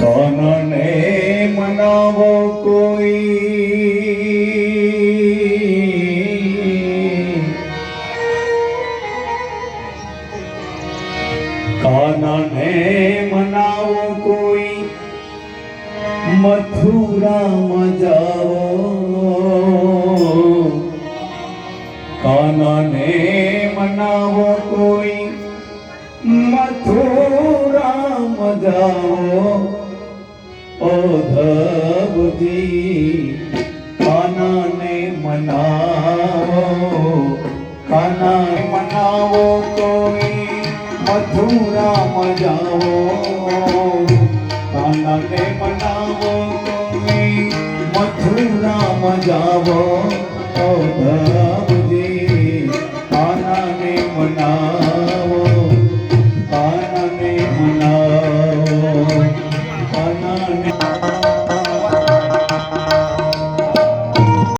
કાનને મનાવો કોઈ કાનને મનાવો કોઈ મથુરામાં જાઓ કાનને મનાવો કોઈ મથુરામાં જાઓ ઓધવજી ખાનાને મનાવો કાનાને મનાવો કોઈ મથુરામાં જાઓ ખાનાને મનાવો કોઈ મથુરામાં જાઓ ઓધવજી ખાનાને મનાવો કાનાને મનાવો કાનાને